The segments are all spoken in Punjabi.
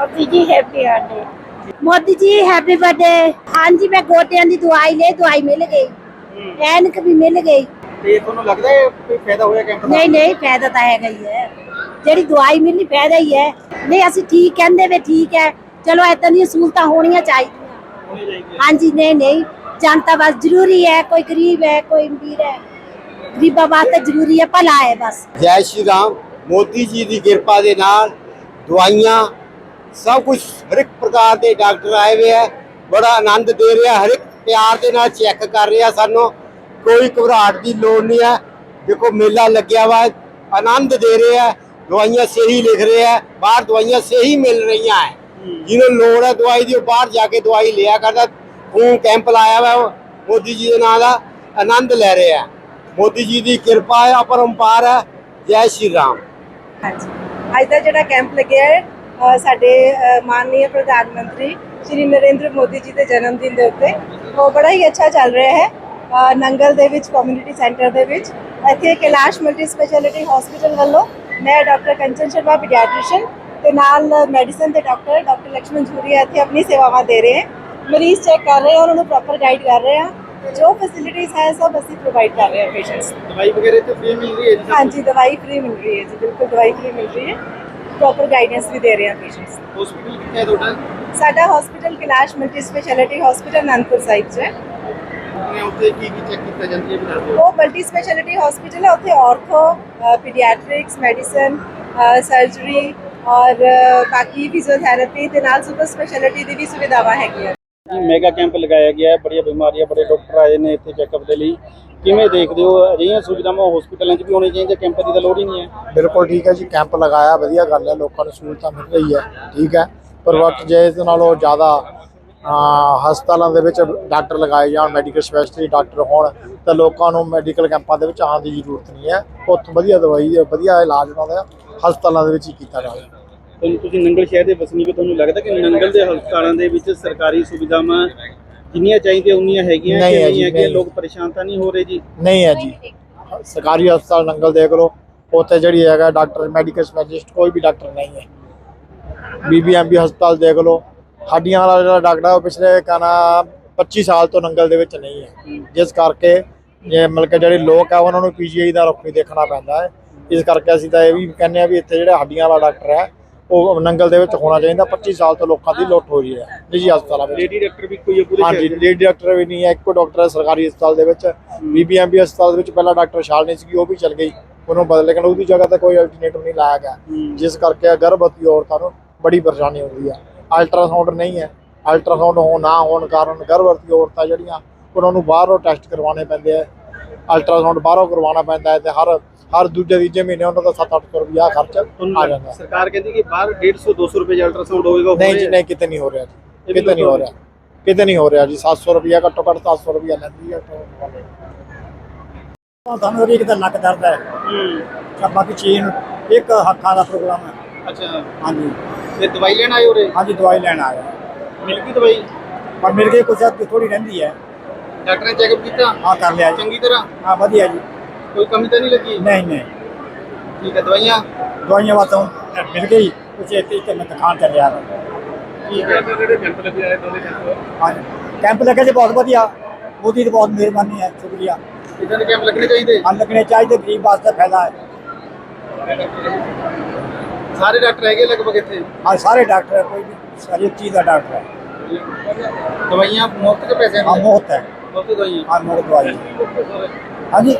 Modi ji happy birthday Modi ji happy birthday ਹਾਂਜੀ ਮੈਂ ਗੋਟਿਆਂ ਦੀ ਦਵਾਈ ਲਈ ਦਵਾਈ ਮਿਲ ਗਈ। ਐਨਕ ਵੀ ਮਿਲ ਗਈ। ਤੇ ਤੁਹਾਨੂੰ ਲੱਗਦਾ ਹੈ ਕੋਈ ਫਾਇਦਾ ਹੋਇਆ ਕੈਂਪ ਦਾ? ਨਹੀਂ ਨਹੀਂ ਫਾਇਦਾ ਤਾਂ ਹੈਗਾ ਹੀ ਹੈ। ਜਿਹੜੀ ਦਵਾਈ ਮਿਲਣੀ ਫਾਇਦਾ ਹੀ ਹੈ। ਨਹੀਂ ਅਸੀਂ ਠੀਕ ਕਹਿੰਦੇ ਵੇ ਠੀਕ ਹੈ। ਚਲੋ ਏਦਾਂ ਦੀਆਂ ਸਹੂਲਤਾਂ ਹੋਣੀਆਂ ਚਾਹੀਦੀਆਂ। ਹੋਣੀ ਚਾਹੀਦੀ ਹੈ ਹਾਂਜੀ ਨਹੀਂ ਨਹੀਂ। ਜਨਤਾ ਬਸ ਜ਼ਰੂਰੀ ਹੈ। ਕੋਈ ਗਰੀਬ ਹੈ ਕੋਈ ਅਮੀਰ ਹੈ। ਗਰੀਬਾਂ ਵਾਸਤੇ ਜ਼ਰੂਰੀ ਹੈ ਭਲਾ ਹੈ ਬਸ। ਜੈ ਸ਼੍ਰੀ ਰਾਮ। ਮੋਦੀ ਜੀ ਦੀ ਕਿਰਪਾ ਦੇ ਨਾਲ ਦਵਾਈਆਂ ਸਭ ਕੁਝ ਹਰ ਇੱਕ ਪ੍ਰਕਾਰ ਦੇ ਡਾਕਟਰ ਆਏ ਹੋਏ ਹੈ ਬੜਾ ਆਨੰਦ ਦੇ ਰਿਹਾ, ਹਰ ਇੱਕ ਪਿਆਰ ਦੇ ਨਾਲ ਚੈੱਕ ਕਰ ਰਿਹਾ ਸਾਨੂੰ, ਕੋਈ ਘਬਰਾਹਟ ਦੀ ਲੋੜ ਨਹੀਂ ਹੈ ਦੇਖੋ, ਮੇਲਾ ਲੱਗਿਆ ਵਾ, ਆਨੰਦ ਦੇ ਰਿਹਾ ਦਵਾਈਆਂ ਸਹੀ ਲਿਖ ਰਿਹਾ ਬਾਹਰ ਦਵਾਈਆਂ ਸਹੀ ਮਿਲ ਰਹੀਆਂ ਹੈ ਜਿਹਨੂੰ ਲੋੜ ਹੈ ਦਵਾਈ ਦੀ, ਉਹ ਬਾਹਰ ਜਾ ਕੇ ਦਵਾਈ ਲਿਆ ਕਰਦਾ, ਖੂਨ ਕੈਂਪ ਲਾਇਆ ਵਾ ਮੋਦੀ ਜੀ ਦੇ ਨਾਂ ਦਾ, ਆਨੰਦ ਲੈ ਰਿਹਾ ਮੋਦੀ ਜੀ ਦੀ ਕਿਰਪਾ ਹੈ ਅਪਰੰਪਾਰ ਹੈ ਜੈ ਸ਼੍ਰੀ ਰਾਮ। ਹਾਂਜੀ। ਅੱਜ ਦਾ ਜਿਹੜਾ ਕੈਂਪ ਲੱਗਿਆ ਹੈ ਸਾਡੇ ਮਾਨਨੀय ਪ੍ਰਧਾਨ ਮੰਤਰੀ ਸ਼੍ਰੀ ਨਰਿੰਦਰ ਮੋਦੀ ਜੀ ਦੇ ਜਨਮ ਦਿਨ ਦੇ ਉੱਤੇ। ਉਹ ਬੜਾ ਹੀ ਅੱਛਾ ਚੱਲ ਰਿਹਾ ਹੈ ਨੰਗਲ ਦੇ ਵਿੱਚ ਕਮਿਊਨਿਟੀ ਸੈਂਟਰ ਦੇ ਵਿੱਚ। ਇੱਥੇ ਕੈਲਾਸ਼ ਮਲਟੀ ਸਪੈਸ਼ਲਿਟੀ ਹਸਪੀਟਲ ਵੱਲੋਂ ਮੈਂ ਡਾਕਟਰ ਕੰਚਨ ਸ਼ਰਮਾ ਪੀਡੀਆਟ੍ਰੀਸ਼ੀਅਨ ਤੇ ਨਾਲ ਮੈਡੀਸਨ ਦੇ ਡਾਕਟਰ ਡਾਕਟਰ ਲక్ష్ਮਣ ਜੂਰੀਆ ਇੱਥੇ ਆਪਣੀ ਸੇਵਾਵਾਂ ਦੇ ਰਹੇ ਹਨ। ਮਰੀਜ਼ ਚੈੱਕ ਕਰ ਰਹੇ ਹਨ ਉਹਨਾਂ ਨੂੰ ਪ੍ਰੋਪਰ ਗਾਈਡ ਕਰ ਰਹੇ ਹਨ ਜੋ ਫੈਸਿਲਿਟੀਜ਼ ਹੈ ਸਭ ਅਸੀਂ ਪ੍ਰੋਵਾਈਡ ਕਰ ਰਹੇ ਹਾਂ ਪੇਸ਼ੈਂਟਸ ਦਵਾਈ ਵਗੈਰਾ ਤੇ ਫ੍ਰੀ ਮਿਲ ਰਹੀ ਹੈ ਜੀ? ਹਾਂਜੀ ਦਵਾਈ ਫ੍ਰੀ ਮਿਲ ਰਹੀ ਹੈ ਜੀ ਬਿਲਕੁਲ ਦਵਾਈ ਫ੍ਰੀ ਮਿਲ ਰਹੀ ਹੈ। ਪ੍ਰੋਪਰ ਗਾਈਡੈਂਸ ਵੀ ਦੇ ਰਹੇ ਹਾਂ ਪੇਸ਼ੈਂਟਸ ਹਸਪੀਟਲ ਕਿੱਥੇ ਹੈ ਤੁਹਾਡਾ ਸਾਡਾ hospital Kailash multi speciality hospital Anandpur Sahib 'ਚ ਹੈ ਤੇ ਉੱਥੇ ਕੀ ਕੀ ਚੈੱਕ ਕੀਤਾ ਜਾਂਦਾ ਹੈ ਵੀ ਦੱਸ ਦਿਓ ਉਹ ਮਲਟੀ ਸਪੈਸ਼ਲਿਟੀ ਹਸਪੀਟਲ ਹੈ ਉੱਥੇ ਆਰਥੋ ਪੀਡੀਆਟ੍ਰਿਕਸ ਮੈਡੀਸਨ ਸਰਜਰੀ ਔਰ ਅ, ਬਾਕੀ ਫਿਜ਼ੀਓਥੈਰੇਪੀ ਤੇ ਨਾਲ ਸੁਪਰ ਸਪੈਸ਼ਲਿਟੀ ਦੀ ਵੀ ਸੁਵਿਧਾਵਾਂ ਹੈਗੀਆਂ ਮੈਗਾ ਕੈਂਪ ਲਗਾਇਆ ਗਿਆ ਹੈ, ਬੜੀਆਂ ਬਿਮਾਰੀਆਂ, ਬੜੇ ਡਾਕਟਰ ਆਏ ਨੇ ਇੱਥੇ ਚੈੱਕਅਪ ਦੇ ਲਈ। ਕਿਵੇਂ ਦੇਖਦੇ ਹੋ, ਅਜਿਹੀਆਂ ਸੁਵਿਧਾਵਾਂ ਹਸਪੀਟਲਾਂ 'ਚ ਵੀ ਹੋਣੀ ਚਾਹੀਦੀਆਂ ਕੈਂਪ ਦੀ ਤਾਂ ਲੋੜ ਹੀ ਨਹੀਂ ਹੈ। ਬਿਲਕੁਲ ਠੀਕ ਹੈ ਜੀ ਕੈਂਪ ਲਗਾਇਆ, ਵਧੀਆ ਗੱਲ ਹੈ, ਲੋਕਾਂ ਨੂੰ ਸਹੂਲਤਾਂ ਮਿਲ ਰਹੀ ਹੈ, ਠੀਕ ਹੈ। ਪਰ ਵਕਤ ਜੇ ਇਸ ਨਾਲੋਂ ਜ਼ਿਆਦਾ ਹਸਪਤਾਲਾਂ ਦੇ ਵਿੱਚ ਡਾਕਟਰ ਲਗਾਏ ਜਾਣ ਮੈਡੀਕਲ ਸਪੈਸ਼ਲਿਟੀ ਡਾਕਟਰ ਹੋਣ, ਤਾਂ ਲੋਕਾਂ ਨੂੰ ਮੈਡੀਕਲ ਕੈਂਪਾਂ ਦੇ ਵਿੱਚ ਆਉਣ ਦੀ ਜ਼ਰੂਰਤ ਨਹੀਂ ਹੈ। ਉੱਥੋਂ ਵਧੀਆ ਦਵਾਈ, ਵਧੀਆ ਇਲਾਜ ਉਹਨਾਂ ਦਾ ਹਸਪਤਾਲਾਂ ਦੇ ਵਿੱਚ ਹੀ ਕੀਤਾ ਜਾਵੇ। ਤੁਹਾਨੂੰ ਤੁਸੀਂ ਨੰਗਲ ਸ਼ਹਿਰ ਦੇ ਵਸਨੀਕ ਹੋ, ਤੁਹਾਨੂੰ ਲੱਗਦਾ ਕਿ ਨੰਗਲ ਦੇ ਹਸਪਤਾਲਾਂ ਦੇ ਵਿੱਚ ਸਰਕਾਰੀ ਸੁਵਿਧਾਵਾਂ ਜਿੰਨੀਆਂ ਚਾਹੀਦੀਆਂ ਉਨੀਆਂ ਹੈਗੀਆਂ ਨਹੀਂ ਕਿ ਹੈ ਜੀ, ਹੈਗੀਆਂ? ਨਹੀਂ। ਲੋਕ ਪਰੇਸ਼ਾਨ ਤਾਂ ਨਹੀਂ ਹੋ ਰਹੇ ਜੀ? ਨਹੀਂ ਹੈ ਜੀ। ਸਰਕਾਰੀ ਹਸਪਤਾਲ ਨੰਗਲ ਦੇਖ ਲਓ ਉੱਥੇ ਜਿਹੜੀ ਹੈਗਾ ਡਾਕਟਰ ਮੈਡੀਕਲ ਸਪੈਸ਼ਲਿਸਟ ਕੋਈ ਵੀ ਡਾਕਟਰ ਨਹੀਂ ਹੈ। ਬੀਬੀਐਮਬੀ ਹਸਪਤਾਲ ਦੇਖ ਲਓ ਹੱਡੀਆਂ ਵਾਲਾ ਜਿਹੜਾ ਡਾਕਟਰ ਹੈ ਉਹ ਪਿਛਲੇ ਕਾਨਾ 25 ਸਾਲ ਤੋਂ ਨੰਗਲ ਦੇ ਵਿੱਚ ਨਹੀਂ ਹੈ। ਜਿਸ ਕਰਕੇ ਜੇ ਮਤਲਬ ਕਿ ਜਿਹੜੇ ਲੋਕ ਆ ਉਹਨਾਂ ਨੂੰ ਪੀਜੀਆਈ ਦਾ ਰੁੱਖ ਵੀ ਦੇਖਣਾ ਪੈਂਦਾ ਹੈ। ਇਸ ਕਰਕੇ ਅਸੀਂ ਤਾਂ ਇਹ ਵੀ ਕਹਿੰਦੇ ਆ ਵੀ ਇੱਥੇ ਜਿਹੜਾ ਹੱਡੀਆਂ ਵਾਲਾ ਡਾਕਟਰ ਹੈ ਉਹ ਨੰਗਲ ਦੇ ਵਿੱਚ ਹੋਣਾ ਚਾਹੀਦਾ 25 ਸਾਲ ਤੋਂ ਲੋਕਾਂ ਦੀ ਲੁੱਟ ਹੋ ਰਹੀ ਹੈ ਨਿੱਜੀ ਹਸਪਤਾਲਾਂ ਵਿੱਚ। ਲੇਡੀ ਡਾਕਟਰ ਵੀ ਕੋਈ ਹੈ ਪੂਰੇ ਹਾਂਜੀ? ਲੇਡੀ ਡਾਕਟਰ ਵੀ ਨਹੀਂ ਹੈ ਇੱਕੋ ਡਾਕਟਰ ਹੈ ਸਰਕਾਰੀ ਹਸਪਤਾਲ ਦੇ ਵਿੱਚ। ਬੀਬੀਐਮਬੀ ਹਸਪਤਾਲ ਦੇ ਵਿੱਚ ਪਹਿਲਾਂ ਡਾਕਟਰ ਸ਼ਾਲਨੀ ਸੀਗੀ ਉਹ ਵੀ ਚਲ ਗਈ ਉਹਨੂੰ ਬਦਲ ਲੇਕਿਨ ਉਹਦੀ ਜਗ੍ਹਾ ਤੇ ਕੋਈ ਅਲਟਰਨੇਟਿਵ ਨਹੀਂ ਲਾਇਆ ਗਿਆ। ਜਿਸ ਕਰਕੇ ਗਰਭਵਤੀ ਔਰਤਾਂ ਨੂੰ ਬੜੀ ਪਰੇਸ਼ਾਨੀ ਹੁੰਦੀ ਹੈ। ਅਲਟਰਾਸਾਊਂਡ ਨਹੀਂ ਹੈ। ਅਲਟਰਾਸਾਊਂਡ ਹੋ ਨਾ ਹੋਣ ਕਾਰਨ ਗਰਭਵਤੀ ਔਰਤਾਂ ਜਿਹੜੀਆਂ ਉਹਨਾਂ ਨੂੰ ਬਾਹਰੋਂ ਟੈਸਟ ਕਰਵਾਉਣੇ ਪੈਂਦੇ ਆ। ਅਲਟਰਾਸਾਊਂਡ ਬਾਹਰੋਂ ਕਰਵਾਉਣਾ ਪੈਂਦਾ ਹੈ ਤੇ ਹਰ ਹਰ ਦੂਜੇ ਤੀਜੇ ਮਹੀਨੇ ਉਹਨਾਂ ਦਾ 7-800 ਰੁਪਇਆ ਖਰਚ ਆ ਜਾਂਦਾ। ਸਰਕਾਰ ਕਹਿੰਦੀ ਕਿ ਬਾਹਰ 150 200 ਰੁਪਏ ਅਲਟਰਾਸਾਊਂਡ ਹੋਏਗਾ ਨਹੀਂ ਜੀ ਨਹੀਂ ਕਿਤੇ ਨਹੀਂ ਹੋ ਰਿਹਾ ਜੀ। ਕਿਤੇ ਨਹੀਂ ਹੋ ਰਿਹਾ। ਕਿਤੇ ਨਹੀਂ ਹੋ ਰਿਹਾ ਜੀ। 700 ਰੁਪਇਆ ਘੱਟੋ ਘੱਟ 700 ਰੁਪਇਆ ਲੈਂਦੀ ਹੈ ਤੁਹਾਨੂੰ ਇੱਕ ਤਾਂ ਨੱਕ ਦਰਦ ਹੈ। ਹੂੰ। ਬਾਕੀ ਚੀਨ ਇੱਕ ਹੱਥਾਂ ਦਾ ਪ੍ਰੋਗਰਾਮ ਹੈ। ਅੱਛਾ। ਹਾਂਜੀ। ਤੇ ਦਵਾਈ ਲੈਣ ਆਏ ਹੋਰੇ ਹਾਂਜੀ ਦਵਾਈ ਲੈਣ ਆਇਆ ਮਿਲ ਗਈ ਦਵਾਈ? ਪਰ ਮਿਲ ਗਈ ਹੱਦ ਥੋੜੀ ਰਹਿੰਦੀ ਹੈ। ਡਾਕਟਰ ਨੇ ਚੈੱਕਅਪ ਕੀਤਾ? ਹਾਂ ਕਰ ਲਿਆ ਚੰਗੀ ਤਰ੍ਹਾਂ? ਹਾਂ ਵਧੀਆ ਜੀ। ਕੋਈ ਕਮੀ ਤਾਂ ਨਹੀਂ ਲੱਗੀ ਨਹੀਂ ਨਹੀਂ ਠੀਕ ਹੈ ਦਵਾਈਆਂ ਦਵਾਈਆਂ ਵਾਸਤੇ ਮਿਲ ਗਈ ਕੁਛ ਇੱਥੇ ਤੇ ਮੈਂ ਦਿਖਾਣ ਚੱਲਿਆ ਵਾ। ਠੀਕ ਹੈ ਜਿਹੜੇ ਕੈਂਪ ਲੱਗੇ ਆਏ ਦੋਨੇ ਹਾਂਜੀ ਕੈਂਪ ਲੱਗੇ ਜੀ ਬਹੁਤ ਵਧੀਆ ਮੋਦੀ ਦੀ ਬਹੁਤ ਮਿਹਰਬਾਨੀ ਹੈ ਸ਼ੁਕਰੀਆ ਇਦਾਂ ਦੇ ਕੈਂਪ ਲੱਗਣੇ ਚਾਹੀਦੇ ਹਾਂ ਲੱਗਣੇ ਚਾਹੀਦੇ ਗਰੀਬ ਵਾਸਤੇ ਫਾਇਦਾ ਹੈ ਸਾਰੇ ਡਾਕਟਰ ਹੈਗੇ ਲਗਭਗ ਇੱਥੇ ਹਾਂ ਸਾਰੇ ਡਾਕਟਰ ਹੈ, ਕੋਈ ਵੀ ਸਾਰੀ ਚੀਜ਼ ਦਾ ਡਾਕਟਰ ਹੈ ਦਵਾਈਆਂ ਮੁਫਤ ਕੇ ਪੈਸੇ ਹਾਂ ਮੁਫਤ ਹੈ ਮੁਫਤ ਦਵਾਈਆਂ ਹਾਂ ਮੁਫਤ ਦਵਾਈ ਹਾਂਜੀ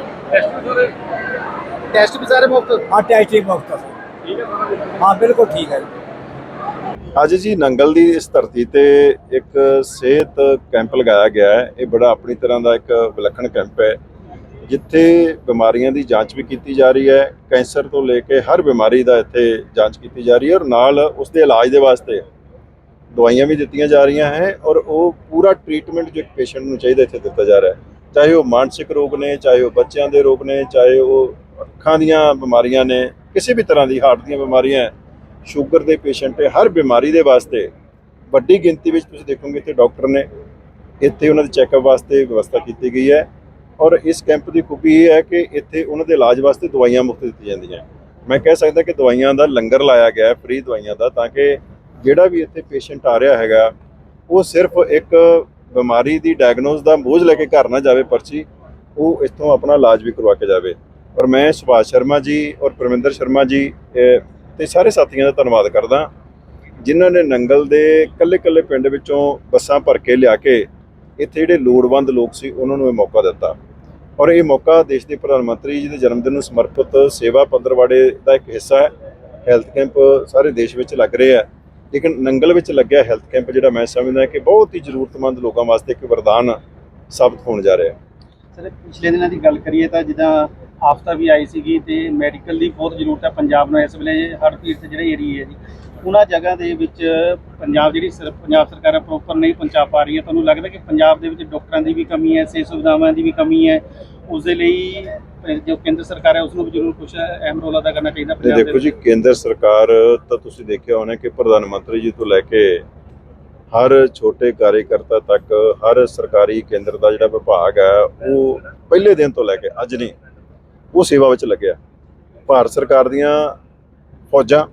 ਟੈਸਟ ਵੀ ਸਾਰੇ ਮੁਫਤ? ਹਾਂ ਟੈਸਟ ਹੀ ਮੁਫਤ ਹੈ ਹਾਂ ਬਿਲਕੁਲ ਠੀਕ ਹੈ ਅੱਜ ਜੀ ਨੰਗਲ ਦੀ ਇਸ ਧਰਤੀ ਤੇ ਇੱਕ ਸਿਹਤ ਕੈਂਪ ਲਗਾਇਆ ਗਿਆ ਹੈ। ਇਹ ਬੜਾ ਆਪਣੀ ਤਰ੍ਹਾਂ ਦਾ ਇੱਕ ਵਿਲੱਖਣ ਕੈਂਪ ਹੈ। ਜਿੱਥੇ ਬਿਮਾਰੀਆਂ ਦੀ ਜਾਂਚ ਵੀ ਕੀਤੀ ਜਾ ਰਹੀ ਹੈ। ਕੈਂਸਰ ਤੋਂ ਲੈ ਕੇ ਹਰ ਬਿਮਾਰੀ ਦਾ ਇੱਥੇ ਜਾਂਚ ਕੀਤੀ ਜਾ ਰਹੀ ਹੈ ਔਰ ਨਾਲ ਉਸ ਦੇ ਇਲਾਜ ਦੇ ਵਾਸਤੇ ਦਵਾਈਆਂ ਵੀ ਦਿੱਤੀਆਂ ਜਾ ਰਹੀਆਂ ਹੈ ਔਰ ਉਹ ਪੂਰਾ ਟ੍ਰੀਟਮੈਂਟ ਜੋ ਇੱਕ ਪੇਸ਼ੈਂਟ ਨੂੰ ਚਾਹੀਦਾ ਇੱਥੇ ਦਿੱਤਾ ਜਾ ਰਿਹਾ ਹੈ। ਚਾਹੇ ਉਹ ਮਾਨਸਿਕ ਰੋਗ ਨੇ, ਚਾਹੇ ਉਹ ਬੱਚਿਆਂ ਦੇ ਰੋਗ ਨੇ, ਚਾਹੇ ਉਹ ਅੱਖਾਂ ਦੀਆਂ ਬਿਮਾਰੀਆਂ ਨੇ, ਕਿਸੇ ਵੀ ਤਰ੍ਹਾਂ ਦੀ ਹਾਰਟ ਦੀਆਂ ਬਿਮਾਰੀਆਂ, ਸ਼ੂਗਰ ਦੇ ਪੇਸ਼ੈਂਟ ਹੈ ਹਰ ਬਿਮਾਰੀ ਦੇ ਵਾਸਤੇ ਵੱਡੀ ਗਿਣਤੀ ਵਿੱਚ ਤੁਸੀਂ ਦੇਖੋਗੇ ਇੱਥੇ ਡਾਕਟਰ ਨੇ ਇੱਥੇ ਉਹਨਾਂ ਦੇ ਚੈੱਕਅਪ ਵਾਸਤੇ ਵਿਵਸਥਾ ਕੀਤੀ ਗਈ ਹੈ ਔਰ ਇਸ ਕੈਂਪ ਦੀ ਖੂਬੀ ਇਹ ਹੈ ਕਿ ਇੱਥੇ ਉਹਨਾਂ ਦੇ ਇਲਾਜ ਵਾਸਤੇ ਦਵਾਈਆਂ ਮੁਫਤ ਦਿੱਤੀਆਂ ਜਾਂਦੀਆਂ। ਮੈਂ ਕਹਿ ਸਕਦਾ ਕਿ ਦਵਾਈਆਂ ਦਾ ਲੰਗਰ ਲਾਇਆ ਗਿਆ ਹੈ ਫ੍ਰੀ ਦਵਾਈਆਂ ਦਾ, ਤਾਂ ਕਿ ਜਿਹੜਾ ਵੀ ਇੱਥੇ ਪੇਸ਼ੈਂਟ ਆ ਰਿਹਾ ਹੈਗਾ, ਉਹ ਸਿਰਫ ਇੱਕ ਬਿਮਾਰੀ ਦੀ ਡਾਇਗਨੋਸ ਦਾ ਬੋਝ ਲੈ ਕੇ ਘਰ ਨਾ ਜਾਵੇ ਪਰਚੀ ਉਹ ਇੱਥੋਂ ਆਪਣਾ ਇਲਾਜ ਵੀ ਕਰਵਾ ਕੇ ਜਾਵੇ। ਔਰ ਮੈਂ ਸੁਭਾਸ਼ ਸ਼ਰਮਾ ਜੀ ਔਰ ਪਰਮਿੰਦਰ ਸ਼ਰਮਾ ਜੀ ਅਹ, ਤੇ ਸਾਰੇ ਸਾਥੀਆਂ ਦਾ ਧੰਨਵਾਦ ਕਰਦਾ। ਜਿਨ੍ਹਾਂ ਨੇ ਨੰਗਲ ਦੇ ਕੱਲੇ-ਕੱਲੇ ਪਿੰਡ ਵਿੱਚੋਂ ਬੱਸਾਂ ਭਰ ਕੇ ਲਿਆ ਕੇ ਇੱਥੇ ਜਿਹੜੇ ਲੋੜਵੰਦ ਲੋਕ ਸੀ ਉਹਨਾਂ ਨੂੰ ਇਹ ਮੌਕਾ ਦਿੱਤਾ। ਔਰ ਇਹ ਮੌਕਾ ਦੇਸ਼ ਦੇ ਪ੍ਰਧਾਨ ਮੰਤਰੀ ਜੀ ਦੇ ਜਨਮ ਦਿਨ ਨੂੰ ਸਮਰਪਿਤ ਸੇਵਾ ਪੰਦਰਵਾੜੇ ਦਾ ਇੱਕ ਹਿੱਸਾ ਹੈ। ਹੈਲਥ ਕੈਂਪ ਸਾਰੇ ਦੇਸ਼ ਵਿੱਚ ਲੱਗ ਰਹੇ ਆ ਲੇਕਿਨ ਨੰਗਲ ਵਿੱਚ ਲੱਗਿਆ ਹੈਲਥ ਕੈਂਪ ਜਿਹੜਾ ਮੈਂ ਸਮਝਦਾ ਕਿ ਬਹੁਤ ਹੀ ਜ਼ਰੂਰਤਮੰਦ ਲੋਕਾਂ ਵਾਸਤੇ ਇੱਕ ਵਰਦਾਨ ਸਾਬਤ ਹੋਣ ਜਾ ਰਿਹਾ। ਹੈ ਸਰ, ਪਿਛਲੇ ਦਿਨਾਂ ਦੀ ਗੱਲ ਕਰੀਏ ਤਾਂ ਜਿੱਦਾਂ ਆਫਤਾ ਵੀ ਆਈ ਸੀਗੀ ਤੇ ਮੈਡੀਕਲ ਦੀ ਬਹੁਤ ਜ਼ਰੂਰਤ ਹੈ ਪੰਜਾਬ ਨੂੰ ਇਸ ਵੇਲੇ ਹੜ੍ਹ ਪੀੜਤ ਜਿਹੜੇ ਏਰੀਏ ਹੈ ਜੀ ਉਹਨਾਂ ਜਗ੍ਹਾ ਦੇ ਵਿੱਚ ਪੰਜਾਬ ਜਿਹੜੀ ਸਰ- ਪੰਜਾਬ ਸਰਕਾਰ ਪ੍ਰੋਪਰ ਨਹੀਂ ਪਹੁੰਚਾ ਪਾ ਰਹੀ ਹੈ ਤੁਹਾਨੂੰ ਲੱਗਦਾ ਕਿ ਪੰਜਾਬ ਦੇ ਵਿੱਚ ਡਾਕਟਰਾਂ ਦੀ ਵੀ ਕਮੀ ਹੈ ਸਿਹਤ ਸੁਵਿਧਾਵਾਂ ਦੀ ਵੀ ਕਮੀ ਹੈ ਉਸ ਦੇ ਲਈ ਜੋ ਕੇਂਦਰ ਸਰਕਾਰ ਹੈ ਉਸ ਨੂੰ ਵੀ ਜ਼ਰੂਰ ਕੁਝ ਅਹਿਮ ਰੋਲ ਅਦਾ ਕਰਨਾ ਚਾਹੀਦਾ ਪੰਜਾਬ ਦੇ ਦੇਖੋ ਜੀ ਕੇਂਦਰ ਸਰਕਾਰ ਤਾਂ ਤੁਸੀਂ ਦੇਖਿਆ ਹੋਣਾ ਕਿ ਪ੍ਰਧਾਨ ਮੰਤਰੀ ਜੀ ਤੋਂ ਲੈ ਕੇ ਹਰ ਛੋਟੇ ਕਾਰਜਕਰਤਾ ਤੱਕ ਹਰ ਸਰਕਾਰੀ ਕੇਂਦਰ ਦਾ ਜਿਹੜਾ ਵਿਭਾਗ ਹੈ ਉਹ ਪਹਿਲੇ ਦਿਨ ਤੋਂ ਲੈ ਕੇ ਅੱਜ ਨਹੀਂ ਉਹ ਸੇਵਾ ਵਿੱਚ ਲੱਗਿਆ। ਭਾਰਤ ਸਰਕਾਰ ਦੀਆਂ ਫੌਜਾਂ,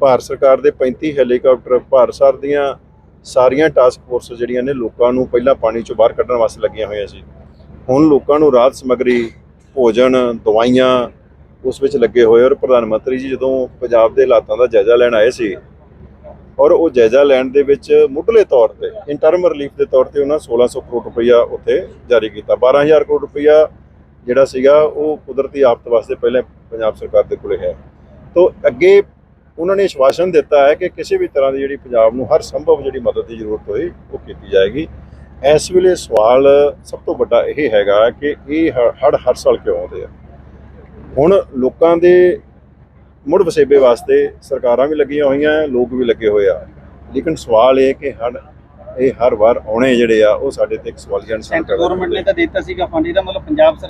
ਭਾਰਤ ਸਰਕਾਰ ਦੇ 35 ਹੈਲੀਕਾਪਟਰ, ਭਾਰਤ ਸਰਕਾਰ ਦੀਆਂ ਸਾਰੀਆਂ ਟਾਸਕ ਫੋਰਸ ਜਿਹੜੀਆਂ ਨੇ ਲੋਕਾਂ ਨੂੰ ਪਹਿਲਾਂ ਪਾਣੀ ਚੋਂ ਬਾਹਰ ਕੱਢਣ ਵਾਸਤੇ ਲੱਗੀਆਂ ਹੋਈਆਂ ਸੀ। ਹੁਣ ਲੋਕਾਂ ਨੂੰ ਰਾਹਤ ਸਮੱਗਰੀ, ਭੋਜਨ, ਦਵਾਈਆਂ ਉਸ ਵਿੱਚ ਲੱਗੇ ਹੋਏ ਔਰ ਪ੍ਰਧਾਨ ਮੰਤਰੀ ਜੀ ਜਦੋਂ ਪੰਜਾਬ ਦੇ ਹਾਲਾਤਾਂ ਦਾ ਜਾਇਜ਼ਾ ਲੈਣ ਆਏ ਸੀ ਔਰ ਉਹ ਜਾਇਜ਼ਾ ਲੈਣ ਦੇ ਵਿੱਚ ਮੁੱਢਲੇ ਤੌਰ ਤੇ ਇੰਟਰਮ ਰਿਲੀਫ ਦੇ ਤੌਰ ਤੇ ਉਹਨਾਂ 1600 ਕਰੋੜ ਰੁਪਈਆ ਉੱਥੇ ਜਾਰੀ ਕੀਤਾ। 12000 ਕਰੋੜ ਰੁਪਈਆ ਜਿਹੜਾ ਸੀਗਾ ਉਹ ਕੁਦਰਤੀ ਆਫਤ ਵਾਸਤੇ ਪਹਿਲੇ ਪੰਜਾਬ ਸਰਕਾਰ ਦੇ ਕੋਲੇ ਹੈ। ਤੋਂ ਅੱਗੇ ਉਹਨਾਂ ਨੇ ਆਸ਼ਵਾਸਨ ਦਿੱਤਾ ਹੈ ਕਿ ਕਿਸੇ ਵੀ ਤਰ੍ਹਾਂ ਦੀ ਜਿਹੜੀ ਪੰਜਾਬ ਨੂੰ ਹਰ ਸੰਭਵ ਜਿਹੜੀ ਮਦਦ ਦੀ ਜ਼ਰੂਰਤ ਹੋਈ ਉਹ ਕੀਤੀ ਜਾਏਗੀ। ਇਸ ਵੇਲੇ ਸਵਾਲ ਸਭ ਤੋਂ ਵੱਡਾ ਇਹ ਹੈਗਾ ਕਿ ਇਹ ਹੜ ਹਰ ਸਾਲ ਕਿਉਂ ਆਉਂਦੇ ਆ? ਹੁਣ ਲੋਕਾਂ ਦੇ ਮੁੜ ਵਸੇਬੇ ਵਾਸਤੇ ਸਰਕਾਰਾਂ ਵੀ ਲੱਗੀਆਂ ਹੋਈਆਂ ਲੋਕ ਵੀ ਲੱਗੇ ਹੋਏ ਆ। ਲੇਕਿਨ ਸਵਾਲ ਇਹ ਕਿ ਹੜ ਇਹ ਹਰ ਵਾਰ ਆਉਣੇ ਜਿਹੜੇ ਆ ਉਹ ਸਾਡੇ ਤੇ ਇੱਕ ਸਵਾਲੀਆ ਨਿਸ਼ਾਨ ਖੜਾ ਗਵਰਨਮੈਂਟ ਨੇ ਤਾਂ ਦਿੱਤਾ ਸੀਗਾ ਫੰਡ ਇਹਦਾ ਮਤਲਬ ਪੰਜਾਬ